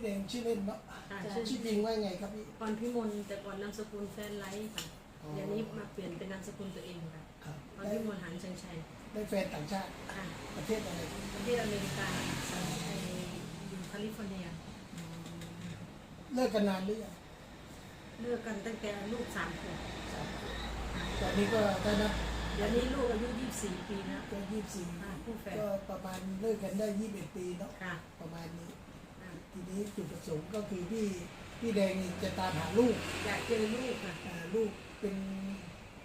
พี่แดงชื่อเล่นเนาะค่ะชื่อจริงว่าไงครับพี่ ก่อนพี่มนต์แต่ก่อนนามสกุลแฟนไลท์ค่ะอ๋อ เดี๋ยวนี้มาเปลี่ยนเป็นนามสกุลตัวเองค่ะครับตอนได้พี่มนต์หันชัยชัยได้แฟนต่างชาติค่ะประเทศอะไรประเทศอเมริกาไอ้อยู่แคลิฟอร์เนียเลิกกันนานหรือยังเลิกกันตั้งแต่ลูกสามขวบสามปีตอนนี้ก็ได้นับเดี๋ยวนี้ลูกอายุ24ปีแล้วก็ยี่สี่ค่ะคู่แฝดก็ประมาณเลิกกันได้ยี่สิบเอ็ดปีเนาะค่ะ ประมาณนี้อ่า ทีนี้จุดประสงค์ก็คือพี่พี่แดงนี่จะตามหาลูกอยากเจอลูกค่ะอ่าลูกเป็น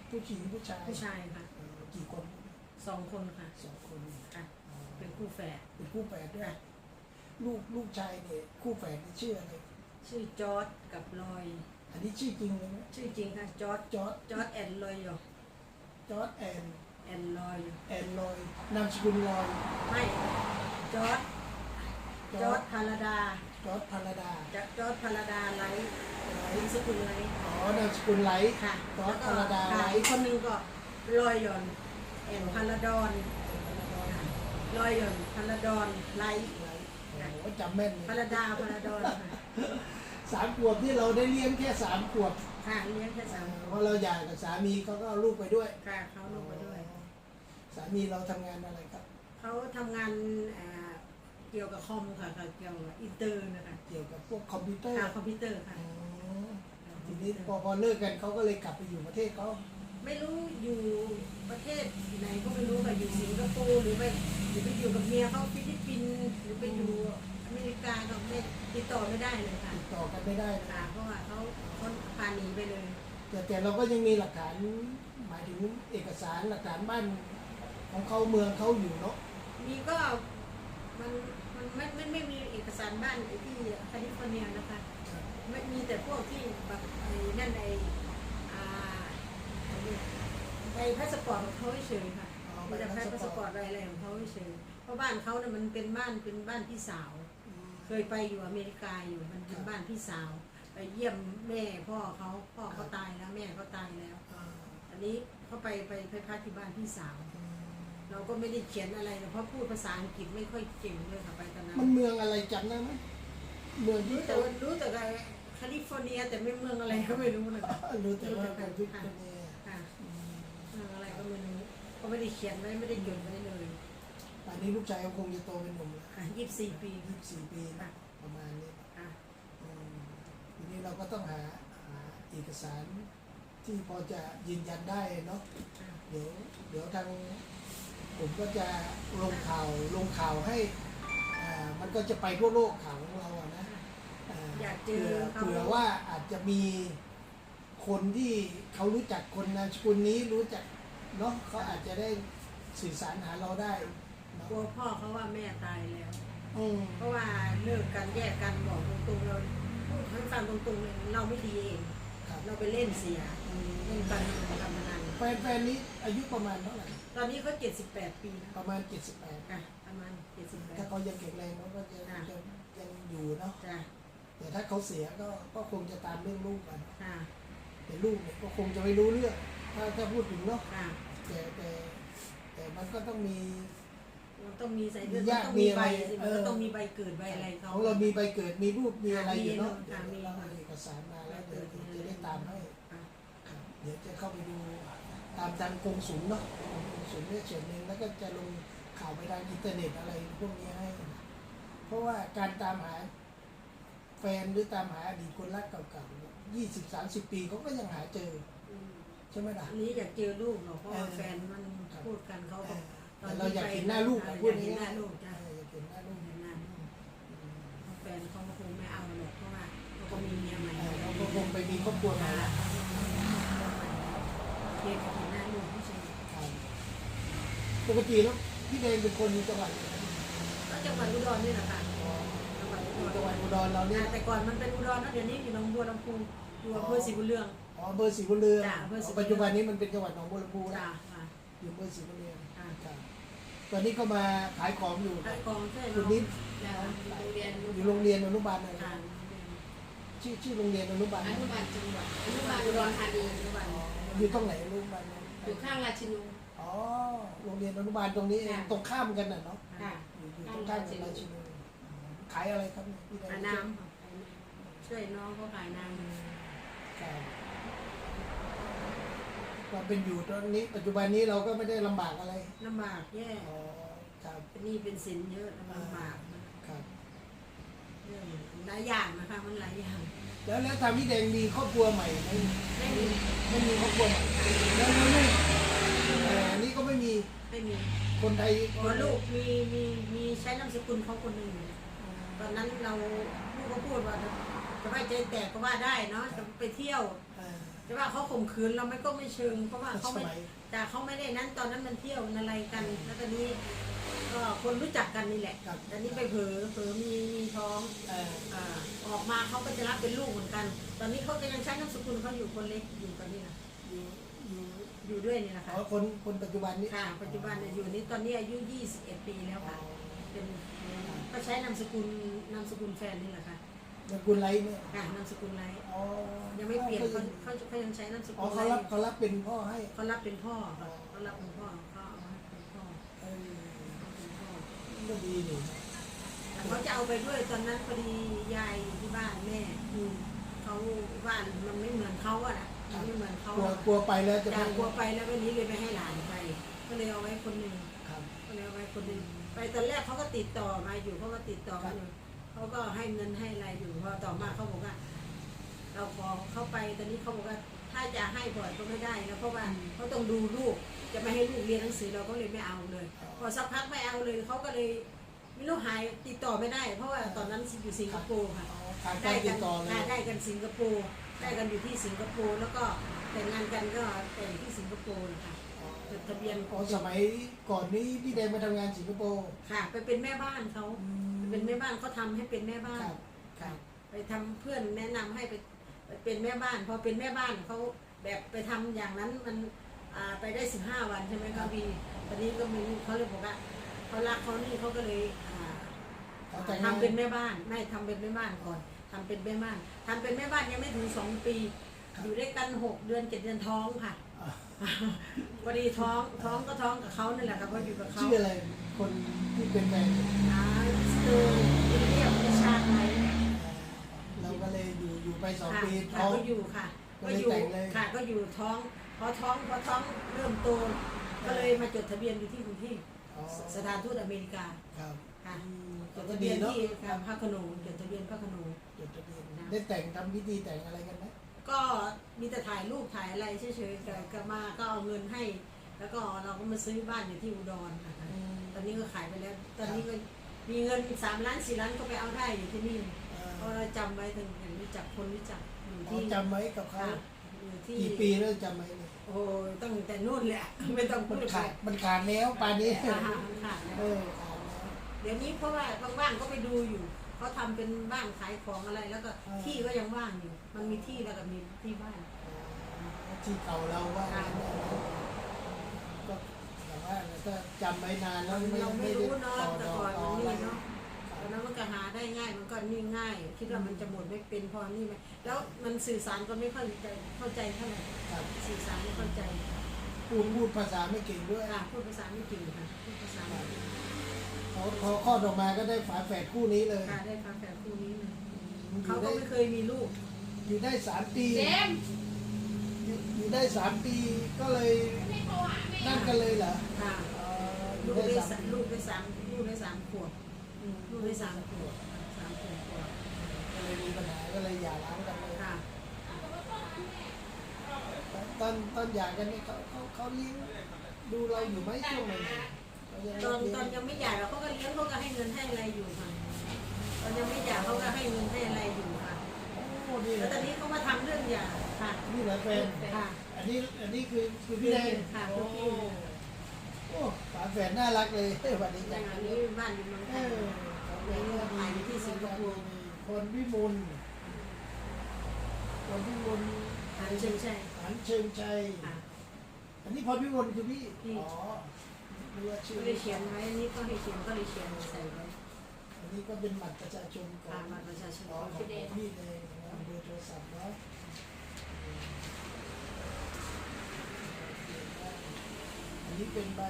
ผู้หญิงผู้ชายผู้ชายค่ะเอ่อกี่คนสองคนค่ะสองคนค่ะอ๋อเป็นคู่แฝดเป็นคู่แฝดด้วยลูกลูกชายเนี่ยคู่แฝดนี่ชื่ออะไรชื่อจอร์ดกับลอย อันนี้ชื่อจริงเลยไหมชื่อจริงค่ะจอร์ดจอร์ดจอร์ดแอนลอยอยู่จอร์ดแอนแอนลอยแอนลอยนามสกุลลอยไม่จอร์ด จอร์ดพาราดาจอร์ดพาราดาจากจอร์ดพาราดาไลท์นามสกุลไลท์อ๋อนามสกุลไลท์ค่ะจอร์ดพาราดาค่ะไลอีกท์คนหนึงก็ลอยหย่อนแอนพาราดอนลอยหย่อนพาราดอนไลท์ไลท์โอ้โหจำแม่นเลพายราดาพาราดอนค่ะสามขวบที่เราได้เลี้ยงแค่สามขวบค่ะเลี้ยงแค่สามเพราะเราหย่ากับสามีเขาก็เอาลูกไปด้วยค่ะเขาลงมาด้วย สามีเราทำงานอะไรครับ เขาทำงานเอ่อเกี่ยวกับคอมค่ะค่ะเกี่ยวกับอินเตอร์นะคะเกี่ยวกับพวกคอมพิวเตอร์ค่ะคอมพิวเตอร์ค่ะ อ๋อทีนี้พอพอเลิกกันเขาก็เลยกลับไปอยู่ประเทศเขาไม่รู้อยู่ประเทศไหนก็ไม่รู้ค่ะอยู่สิงคโปร์หรือไปหรือไปอยู่กับเมียเขาฟิลิปปินส์หรือไปอยู่อเมริกาก็ไม่ติดต่อไม่ได้เลยค่ะติดต่อกันไม่ได้นะค่ะเพราะว่าเขาเขาพาหนีไปเลย แต่แต่เราก็ยังมีหลักฐานหมายถึงเอกสารหลักฐานบ้านของเขาเมืองเขาอยู่เนาะ มีก็มัน มันไม่ไม่ไม่มีเอกสารบ้านที่แคลิฟอร์เนียนะคะไม่มีแต่พวกที่แบบไอ้นั่นไอ้อ่าใบพาสปอร์ตของเขาเฉยๆค่ะอ๋อมีแต่ใบพาสปอร์ตใบอะไรของเขาเฉยๆเพราะบ้านเขาเนี่ยมันเป็นบ้านเป็นบ้านพี่สาวอืมเคยไปอยู่อเมริกาอยู่มันเป็นบ้านพี่สาว ไปเยี่ยมแม่พ่อเขาพ่อเขาตายแล้วแม่เขาตายแล้วอ่าอันนี้เขาไปไปไปพักที่บ้านพี่สาวอืม เราก็ไม่ได้เขียนอะไรนะเพราะพูดภาษาอังกฤษไม่ค่อยเก่งเลยค่ะไปตอนนั้นมันเมืองอะไรจำได้ไหมเมืองที่รู้แต่เขาว่ารู้แต่ว่าแคลิฟอร์เนียแต่ไม่เมืองอะไรก็ไม่รู้นะคะรู้แต่ว่าเป็นวิกตอเนียค่ะอืมเมืองอะไรก็ไม่รู้ก็ไม่ได้เขียนไว้ไม่ได้จดไว้เลยป่านนี้ลูกชายเขาคงจะโตเป็นหนุ่มแล้วค่ะยี่สิบสี่ปียี่สิบสี่ปีนะประมาณนี้ค่ะอืมทีนี้เราก็ต้องหาหาเอกสารที่พอจะยืนยันได้เนาะค่ะเดี๋ยวเดี๋ยวทาง ผมก็จะลงข่าวลงข่าวให้อ่ามันก็จะไปทั่วโลกข่าวของเราอะนะอ่าอยากเจเผื่ออเขาเผื่อว่าอาจจะมีคนที่เขารู้จักคนนามสกุลนี้รู้จักเนาะเขาอาจจะได้สื่อสารหาเราได้เนาะกลัวพ่อเขาว่าแม่ตายแล้วอืมเพราะว่าเลิกกันแยกกันบอกตรงๆเราพูดให้ฟังตรงๆเลยเราไม่ดีเองครับ เราไปเล่นเสียเล่นการเมืองการพนันแฟนแฟนนี้อายุประมาณเท่าไหร่ตอนนี้เขาเจ็ดสิบแปดปีนะประมาณ 78ค่ะประมาณเจ็ดสิบแปถ้าดเขายังแข็งแรงเขาก็จะค่ะ ยังยังอยู่เนาะจ้ะแต่ถ้าเขาเสียก็ก็คงจะตามเรื่องลูกกัน ค่ะแต่ลูกเนี่ยก็คงจะไม่รู้เรื่องถ้าถ้าพูดถึงเนาะค่ะแต่แต่แต่มันก็ต้องมี มันต้องมีใส่เลือดมีญาติมันต้องมีใบมีอะไรสิมันเอก็อต้องมีใบเกิดใบอะไรเขาของเรามีใบเกิดมีรูปมีอะไรอยู่เนาะมีเดี๋ยวค่ะมีเราเอาเอกสารมาแล้วเดี๋ยวผมจะได้ตามให้ค่ะครับเดี๋ยวจะเข้าไปดูตามทางกงสุลเนาะกงสุลเนี่ยส่วนหนึ่งแล้วก็จะลงข่าวไปทางอินเทอร์เน็ตอะไรพวกนี้ให้ เพราะว่าการตามหาแฟนหรือตามหาอดีตคนรักเก่าๆยี่สิบสามสิบปีเขาก็ยังหาเจออืมใช่ไหมล่ะอันนี้อยากเจอลูกเนาะเพราะว่าเออแฟนมันพูดกันเขาเอก็อ แต่เราอยากเห็นหน้าลูกออะยากพูดเห็นหง่าน้ายลูกๆจ้ะเอออยากเห็นหน้าลูกเห็นหน้าลูกอืมแฟนเขาก็คงไม่เอาหรอกเพราะว่าเขาก็มีเมียใหม่เออเขาก็คงไปมีครอบครัวใหม่ค่ะแล้วเพียงแต่เห็นหน้าลูกไม่ใช่ครับปกติแล้วพี่แดงเป็นคนจังหวัดไหนก็จังหวัดอุดรนี่แหละค่ะจังหวัดอุอยู่ดจังหวัรดอุดรเราเนี่ยแต่ก่อนมันเป็นอุดรนะเดี๋ยวนี้อยู่หนองบัวลำพูอยู่อำเภอศรีบุญเรือง อ๋ออำเบอร์ศรีบุญเรืองจ้ะอำเภอศรีบุญเรือง ปัจจุบันนี้มันเป็นจังหวัดหนองบัวลำพูแล้จ้าวค่ะอยู่อำเบอร์ศรีบุญเรืองค่ะครับ ตอนนี้ก็มาขายของอยู่ขายกองใช่คุณนิดจ้ะโรงเรียนอยู่โรงเรียนอนุบาลอะไรค่ะชื่อชื่อโรงเรียนอนุบาลอนุบาลจังหวัดอนุบาลอุดรธานีอนุบาลอยู่ตรงไหนอนุบาลนั้นอยู่ข้างราชินู อ๋อโรงเรียนอนุบาลตรงนี้เองค่ะ ตรงข้ามกันน่ะเนาะค่ะอยู่อยู่ตรงข้ามกับราชินีขายอะไรครับเนี่ยพี่แดงอาน้ำช่วยน้องเขาขายนาง ครับก็เป็นอยู่ตอนนี้ ปัจจุบันนี้เราก็ไม่ได้ลำบากอะไรลำบากแย่อ๋อครับเป็นหนี้เป็นสินเยอะลำบากครับ เรื่องหลายอย่างนะคะมันหลายอย่างแล้วแล้วทางพี่แดงมีครอบครัวใหม่ไหมไม่มีไม่มีครอบครัวใหม่แล้วแล้วลูกเอ่ออันนี้ก็ไม่มีไม่มีคนไทยพอลูกมีมีมีใช้นามสกุลเขาคนหนึ่งเนี่ยตอนนั้นเราลูกก็พูดว่าจะไม่ใจแตกก็ว่าได้เนาะจะไปเที่ยว เอ่อจะว่าเขาข่มขืนเราไม่ก็ไม่เชิง เพราะว่าเขาสไม่มัยแต่เขาไม่ได้นั้นตอนนั้นมันเที่ยวมันอะไรกัน แล้วตอนนี้ก็คนรู้จักกันนี่แหละครับตอนนี้ไปเผลอเผลอมีมีท้องเอ่ออ่าออกมาเขาก็จะรับเป็นลูกเหมือนกัน ตอนนี้เขาก็ยังใช้นามสกุลเขาอยู่คนเล็กอยู่กันนี่นะอยู่อยู่อยู่ด้วยนี่นะคะอ๋อคนคนปัจจุบันนี้ค่ะ ปัจจุบันเนี่ยอยู่นี่ตอนนี้อายุ 21 ปีแล้วอ๋อค่ะ เป็นก็ใช้นามสกุลนามสกุลแฟนนี่แหละค่ะ นามสกุลไรเนี่ยค่ะนามสกุลไรอ๋อยังไม่เปลี่ยนเขาเขาเขาเขายังใช้นามสกุอ๋อลไรเขารับเขารับเป็นพ่อให้เขารับเป็นพ่อค่ะเขารับเป็นพ่อเขาเอาให้เป็นพ่อเออเอาเป็นพ่อก็ดีนี่แต่เขาจะเอาไปด้วยตอนนั้นพอดียายอยู่ที่บ้านแม่อืมเขาบ้านมันไม่เหมือนเขาอะนะมันไม่เหมือนเขากลัวอะกลัวไปแล้วจะจาไม่กกลัวไปแล้ววันนี้เลยไปให้หลานไป ก็เลยเอาไว้คนหนึ่งครับก็เลยเอาไว้คนหนึ่งไปตอนแรกเขาก็ติดต่อมาอยู่เขาก็ติดต่อมาอยู่ เขาก็ให้เงินให้อะไรอยู่พอต่อมาเขาบอกว่า เราขอเข้าไปตอนนี้เขาบอกว่า ถ้าจะให้บ่อยก็ไม่ได้นะเพราะว่าเขาต้องดูลูกจะไม่ให้ลูกเรียนหนังสือเราก็เลยไม่เอาเลย พอสักพักไม่เอาเลยเขาก็เลยไม่รู้หายติดต่อไม่ได้ เพราะว่าตอนนั้นอยู่สิงคโปร์ค่ะอ๋อขาดกาได้รติกัดต่อเลยค่ะได้กันสิงคโปร์ได้กันอยู่ที่สิงคโปร์แล้วก็แต่งงานกันก็แต่งที่สิงคโปร์นะคะจดทะเบียนอ๋อสมัยก่อนนี้พี่แดงมาทำงานสิงคโปร์ค่ะ ไปเป็นแม่บ้านเขาไป เป็นแม่บ้านเขาทำให้เป็นแม่บ้าคนรับคค่ะรับ ไปทำเพื่อนแนะนำให้ไปไปเป็นแม่บ้าน พอเป็นแม่บ้านเขาแบบไปทำอย่างนั้นมันอ่าไปได้สิบห้าวันใช่ไหมคะบีตอนนี้ก็มีเขาเลยบอกว่าเขารักเขานี่เขาก็เลยอ่า เขาแต่งงานทำเป็นแม่บ้านไม่ทำเป็นแม่บ้านก่อนทำเป็นแม่บ้านทำเป็นแม่บ้านยังไม่ถึงสองปีอยู่ด้วยกันหกเดือนเจ็ดเดือนท้องค่ะอะพอดีท้องท้องก็ท้องกับเขานี่แหละค่ะเพราะอยู่กับเขาชื่ออะไร คนที่เป็นแฟนอ่าสเตอเลียมพิชาไทยเราก็เลยอยู่อยู่ไปสองค่ะปีค่ะท้อง ก็อยู่ค่ะ ก็อยู่แต่งเลย ค่ะ ก็อยู่ท้อง พอท้องพอท้องเริ่มโตก็เลยมาจดทะเบียนอยู่ที่กรุงเทพอ๋อสถานทูตอเมริกาครับค่ะอืมจดก็ทะเบีดียนที่ค่ะพระโขนงจดทะเบียนพระโขนง จดทะเบียนนะ ได้แต่งทำพิธีแต่งอะไรกันไหมก็มีแต่ถ่ายรูปถ่ายอะไรเฉยๆแต่ก็มาก็เอาเงินให้ แล้วก็เราก็มาซื้อบ้านอยู่ที่อุดรนะคะอืม อนนี้ก็ขายไปแล้ว ตอนนี้ก็มีเงินสามล้านสี่ล้านก็ไปเอาได้อยู่ที่นี่เอ่อเพราะเราจำไว้ถึงเห็นรู้จักคนรู้จักอยู่อ๋อที่จำไว้กับเขาค่ะอยู่ที่กี่ปีแล้วจำไว้เนี่ยโอ้ยตั้งแต่นู่นแหละไม่ต้องพูมันดขาดมันขาดแล้วป่านนี้อาหารขาดเอแล้วอขาดแล้วเดี๋ยวนี้เพราะว่าว่างๆก็ไปดูอยู่เขาทำเป็นบ้านขายของอะไรแล้วก็อ่าที่ก็ยังว่างอยู่ มันมีที่แล้วก็มีที่บ้านอ๋อที่เก่าเราว่างั้นนะก็ แต่ว่าถ้าจำไว้นานแล้วไม่เราไม่ไม่ได้รู้เนาะต่อแต่ต่อก่อนต่อมันอะไรนี่เนาะตอนนั้นมันก็หาได้ง่ายมันก็นี่ง่าย คิดว่ามันจะหมดไม่เป็นพอนี่ไหมแล้วมันสื่อสารก็ไม่ค่อยจะเข้าใจเท่าไหร่ครับสื่อสารไม่เข้าใจพูดพูดภาษาไม่เก่งด้วยค่ะพูดภาษาไม่เก่งค่ะพูดภาษาไม่เก่งพอพอคลอดออกมาก็ได้ฝาแฝดคู่นี้เลยค่ะได้ฟังแต่คู่นี้เลยอยู่เขาก็ได้ไม่เคยมีลูก อยู่ได้สามปีเจมส์อยู่อยู่ได้สามปีก็เลยไม่โทรหาแม่ นั่งกันเลยเหรอค่ะเอ่ออลูยู่กได้ได้สามสามลูกได้สามลูกได้สามขวบอืมลูกได้สามขวบสามขวบกว่าก็เลยมีปัญหาก็เลยหย่าร้างกันเลยค่ะ ตอนตอนหย่ากันเนี่ยเขาเขาเขาเลี้ยงดูเราอยู่ไหมช่วงไหนเขายังตอนเลี้ยงตอนยังไม่หย่าเราเขาก็เลี้ยงเขาก็ให้เงินให้อะไรอยู่ค่ะ ตอนยังไม่หย่าเขาก็ให้เงินให้อะไรอยู่ค่ะโอ้นี่แหแล้ละวตอนนี้เขามาทำเรื่องหย่าค่ะนี่แหละแฟนค่ะ อันนี้อันนี้คือคือพี่แดงค่ะโอ้คือพี่โอ้ฝาแฝดน่ารักเลยวันนี้อจัย่างงอันนี้บ้านอยู่เมืองไทเอยอในเรื่องถ่ายอยู่ที่สิงคโปร์คนพิมุลคนพิมุลทางเชิงชัยหันเชิงชัยค่ะ อันนี้พรพิมลคือพี่พี่ อ๋อเรียกชื่อก็เลยเขียนไว้อันนี้ก็ให้เขียนก็เลยเขียนใส่ไว้อันนี้ก็เป็นบัตรประชาชนขอตางมบัตรประชาชนอ๋อของของพี่เดชพี่เลยนะเบอร์โทรศัพท์เนาะอั นนี้เป็นใบ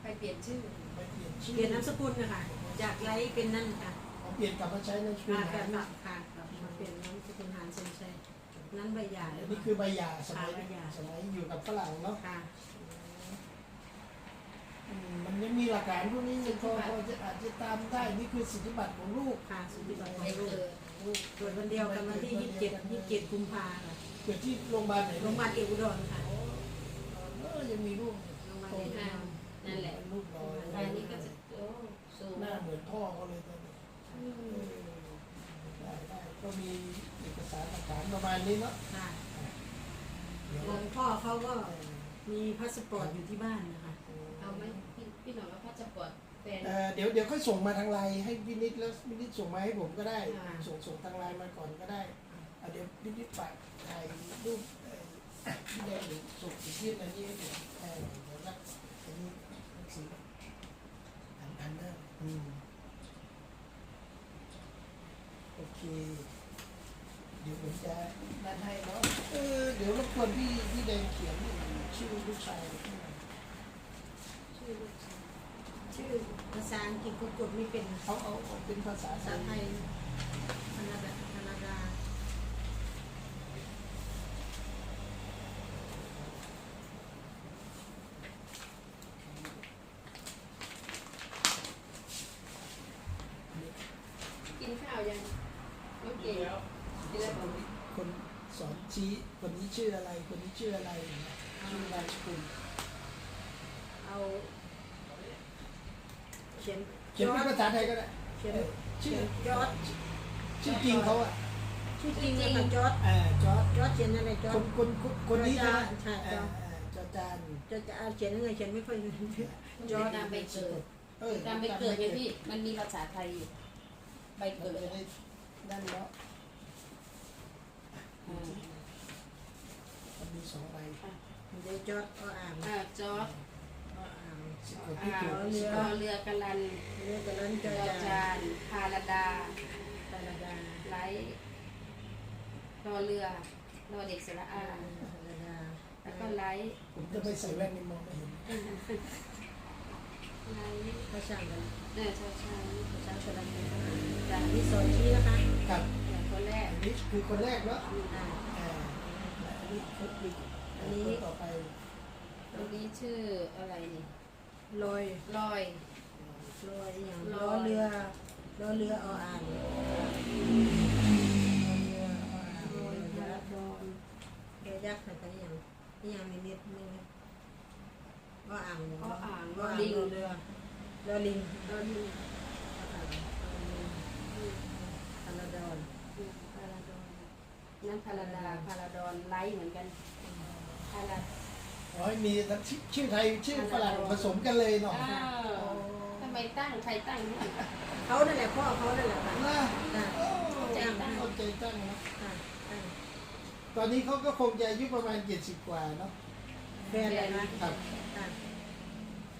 ไปเปลี่ยนชื่อ ใบเปลี่ยนชื่อเปลี่ยนนามสกุลนะคะจากไลท์เป็นนั่นค่ะอ๋อเปลี่ยนกลับมาใช้นามสกุลค่ะหาค่ะรค่ะค่ะค่ะมาเปลี่ยนน้ำสกุลหารเซนชัยนั้นใบหย่าอันนี้คือใบหย่าสมัยค่ะใบหย่า สมัยอยู่กับฝรั่งเนาะค่ะ อืมมันยังมีหลักฐานพวกนี้ยังพอพอจะอาจจะตามได้ นี่คือสิทธิบัตรของลูกค่ะสุติบัติขอไปงลูกเกิดลูกเกิดวันเดียวกันวันที่ยี่สิบเจ็ดยี่สิบเจ็ดกุมภาค่ะเกิดที่โรงพยาบาลไหนโรงพยาบาลเอกอุดรค่ะ เออยังมีลูกโรงพยาบาลเอกอุดรนั่นแหละลูกรออันนี้ก็จะโอ้สูงหน้าเหมือนพ่อเขาเลยตอนนี้เออได้ได้ก็มีเอกสารหลักฐานประมาณนี้เนาะค่ะเดี๋ยวหลวงพ่อเขาก็มีพาสปอร์ตอยู่ที่บ้านนะคะเอาไหมพี่พี่หน่อยว่าพาสปอร์ตแฟนเอ่อเดี๋ยวเดี๋ยวค่อยส่งมาทางไลน์ให้วินิตแล้ววินิตส่งมาให้ผมก็ได้อ่าส่งส่งทางไลน์มาก่อนก็ได้อะเดี๋ยววินิตฝากถ่ายรูป เอ่อพี่แดงหรือส่งอีกยื่นอันนี้ให้ผมเออเดี๋ยวรับอันนี้หนังสืออันอันเนอร์อืมโอเค เดี๋ยวผมจะนั่นให้เนาะเออเดี๋ยวรบกวนพี่พี่แดงเขียนชื่อลูกชายให้หน่อยชื่อลูกชายชื่อภาษาอังกฤษก็กดไม่เป็นเอาเอาเอาเป็นภาษาภาษาไทยธนาดาธนาดา กินข้าวยังน้องเก๋กินแล้วผม คนสอน ชี้คนนี้ชื่ออะไร คนนี้ชื่ออะไรชื่อนามสกุลเอาเขียนเขียนเป็นภาษาไทยก็ได้เขียนเออชื่อจอร์ดชื่อจริงเขาอะชื่อจริงนะคะจอร์ดเอ่าจอร์ดจอร์ดเขียนอะไรจอคร์ดนคนคนคนนี้ใช่ไหมใช่เอใช่อเออจอจานจะจะเอาเขียนยังไงเขียนไม่ค่อยรู้จอตามใบเกิดเออตามใบเกิดไงพี่มันมีภาษาไทยอยู่ใบเอเกิอดได้ด้านเนาะอ่า มันมีสองใบเดี๋ยวจอร์ดเอาอ่างอ่าจอร์ดเอาอ่างสิบกว่าอ่าที่ถูกเรือเรือกะลันเรื่องแต่ละจจออร์จานพาราดาธนาดาไลท์รอเรือรอเด็กสระอาธนาดาแล้วก็ไลท์ผมจะไม่ใส่แว่นในมองไม่เห็นไลท์ก็ช่างกันเออใช่ใช่ช่างกระดังจานนี่สอนชี้นะคะครับ อย่างคนแรกอันนี้คือคนแรกเนาะอ่า อ่าและอันนี้คืออันนี้ต่อไปอันนี้ชื่ออะไรนี่ลอยลอย ลอยอย่างลล้ออยเรือล้อเรือเอาอ่างล้อเรือเอาอ่างลอยพาราดอนเรือยักษ์อะไรอย่างนี่ยังมีนิดนึงก็อ่างก็อ่างก็ก็อ่างลิงเรือเรือลิงก็ลิงพาราดอนพาราดอน นั่นพาราดาพาราดอนไลท์เหมือนกันพาราอ๋อมีทั้งชื่อชื่อไทยชื่อฝรั่งผสมกันเลยเนาะอ้าวทำไมตั้งใครตั้งนี่เขานั่นแหละพ่อเขานั่นแหละค่ะน่าอ่าโอ้เข้าใจตั้งนะอ่าอ่าตอนนี้เขาก็คงจะอายุประมาณเจ็ดสิบกว่าเนาะแฟนเลยนะครับอ่า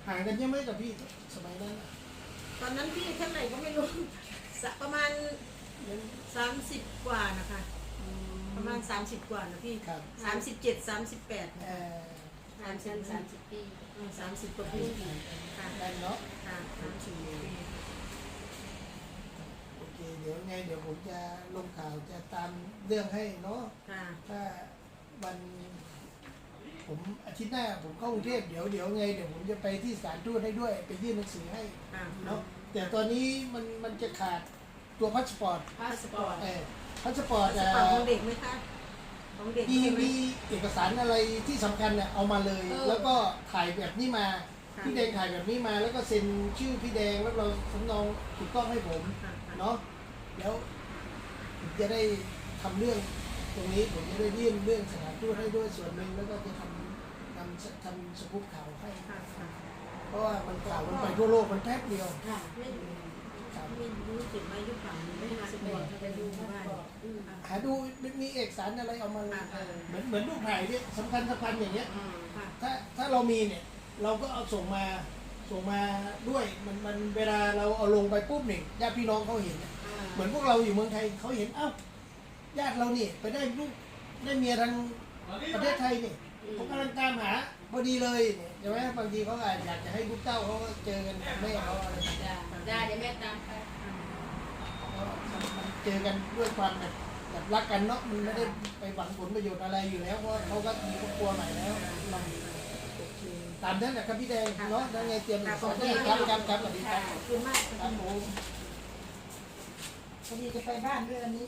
ห่างกันเยอะไหมกับพี่สมัยนั้นน่ะตอนนั้นพี่เท่าไหร่ก็ไม่รู้สักประมาณสามสิบกว่านะคะ ประมาณสามสิบกว่านะพี่ครับ สามสิบเจ็ดสามสิบแปดเอ่อสามชั้นสามสิบปีสามสิบกว่าปีค่ะได้เนาะค่ะสามสิบปีโอเคเดี๋ยวไงเดี๋ยวผมจะลงข่าวจะตามเรื่องให้เนาะค่ะถ้าวันผมอาทิตย์หน้าผมเข้ากรุงเทพเดี๋ยวเดี๋ยวไงเดี๋ยวผมจะไปที่สถานทูตให้ด้วยไปยื่นหนังสือให้ค่ะเนาะแต่ตอนนี้มันมันจะขาดตัวพาสปอร์ตพาสปอร์ต เออ พาสปอร์ตกระเป๋าของเด็กไหมคะของเด็กมีใช่ไหม มีเอกสารอะไรที่สำคัญเนี่ยเอามาเลยแล้วก็ถ่ายแบบนี้มาค่ะ พี่แดงถ่ายแบบนี้มา แล้วก็เซ็นชื่อพี่แดงแล้วเราสำเนาถูกต้องให้ผมค่ะค่ะเนาะแล้วผมจะได้ทำเรื่องตรงนี้ผมจะได้ยื่นเรื่องสถานทูตให้ด้วยส่วนหนึ่งแล้วก็จะทำนำทำสกู๊ปข่าวให้ ค่ะค่ะเพราะว่ามันข่าวมันไปทั่วโลกมันแป๊บเดียว ค่ะไม่ครับ ไม่รู้สึกไหมยุคป่าไม่มาสปอร์ตไปดูบ้านหาดูมันมีเอกสารอะไรเอามาเลยค่ะเหมือนเหมือนรูปถ่ายเนี่ยสำคัญสำคัญอย่างเงี้ยค่ะถ้าถ้าเรามีเนี่ยเราก็เอาส่งมาส่งมาด้วยมันมันเวลาเราเอาลงไปปุ๊บเนี่ยญาติพี่น้องเขาเห็นเนี่ยเหมือนพวกเราอยู่เมืองไทยเขาเห็นเอ้าญาติเรานี่ไปได้ลูกได้เมียทางประเทศไทยนี่เขากำลังตามหา พอดีเลยเนี่ยใช่ไหมบางทีเขาอาจอยากจะให้ลูกเต้าเขาก็เจอกันกับแม่เขาอะไรอย่างเงี้ยจ้าได้เดี๋ยวแม่ตามไปเนาะเจอกันด้วยความแบบแบบรักกันเนาะมันไม่ได้ไปหวังผลประโยชน์อะไรอยู่แล้วเพราะเขาก็มีครอบครัวใหม่แล้วโอเคตามนั้นนะครับพี่แดงเนาะแล้วไงเตรียมค่ะสอนได้ครับครับครับสวัสดีครับขอบคุณมากครับผมพอดีจะไปบ้านด้วยอันนี้